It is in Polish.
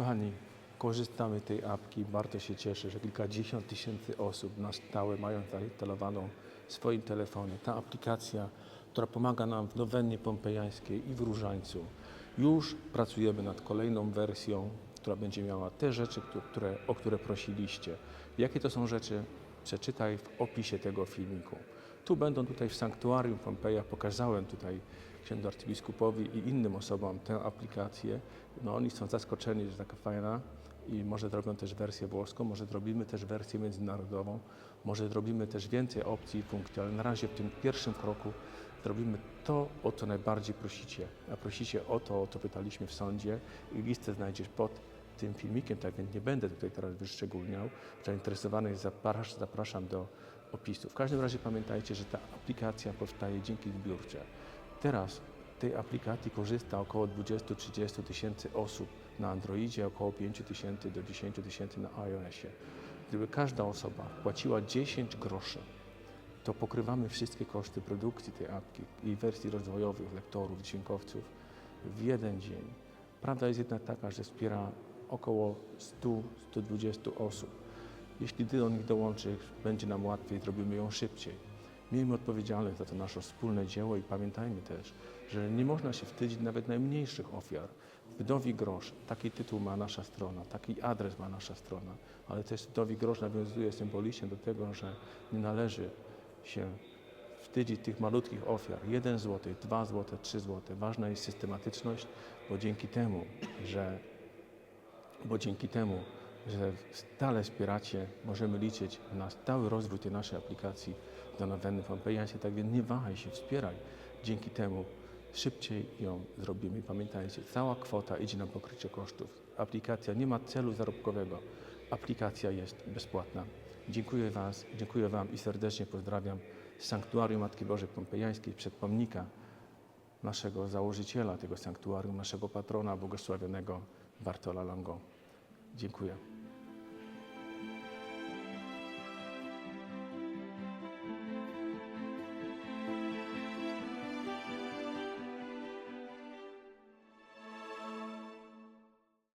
Kochani, korzystamy tej apki. Bardzo się cieszę, że kilkadziesiąt tysięcy osób na stałe mają zainstalowaną w swoim telefonie. Ta aplikacja, która pomaga nam w nowennie pompejańskiej i w Różańcu. Już pracujemy nad kolejną wersją, która będzie miała te rzeczy, któ- które, o które prosiliście. Jakie to są rzeczy? Przeczytaj w opisie tego filmiku. Tu będą tutaj w sanktuarium Pompeja, pokazałem tutaj księdzu arcybiskupowi i innym osobom tę aplikację. No oni są zaskoczeni, że taka fajna i może zrobią też wersję włoską, może zrobimy też wersję międzynarodową, może zrobimy też więcej opcji i funkcji, ale na razie w tym pierwszym kroku zrobimy to, o co najbardziej prosicie. A prosicie o to, o co pytaliśmy w sądzie i listę znajdziesz pod tym filmikiem, tak więc nie będę tutaj teraz wyszczególniał. Zainteresowanych zapraszam, zapraszam do opisu. W każdym razie pamiętajcie, że ta aplikacja powstaje dzięki zbiórce. Teraz tej aplikacji korzysta około 20-30 tysięcy osób na Androidzie, około 5 tysięcy do 10 tysięcy na iOSie. Gdyby każda osoba płaciła 10 groszy, to pokrywamy wszystkie koszty produkcji tej apki i wersji rozwojowych, lektorów, dźwiękowców w jeden dzień. Prawda jest jednak taka, że wspiera około 100-120 osób. Jeśli do nich dołączysz, będzie nam łatwiej, zrobimy ją szybciej. Miejmy odpowiedzialność za to nasze wspólne dzieło i pamiętajmy też, że nie można się wstydzić nawet najmniejszych ofiar. Wdowi grosz, taki tytuł ma nasza strona, taki adres ma nasza strona, ale też wdowi grosz nawiązuje symbolicznie do tego, że nie należy się wstydzić tych malutkich ofiar. Jeden złoty, dwa złote, trzy złote. Ważna jest systematyczność, bo dzięki temu, że bo dzięki temu, że stale wspieracie, możemy liczyć na stały rozwój tej naszej aplikacji do nowenny Pompejańskiej, tak więc nie wahaj się, wspieraj. Dzięki temu szybciej ją zrobimy. Pamiętajcie, cała kwota idzie na pokrycie kosztów. Aplikacja nie ma celu zarobkowego. Aplikacja jest bezpłatna. Dziękuję Was, dziękuję Wam i serdecznie pozdrawiam z Sanktuarium Matki Bożej Pompejańskiej przed pomnika naszego założyciela tego sanktuarium, naszego patrona błogosławionego Bartola Longo. Dziękuję.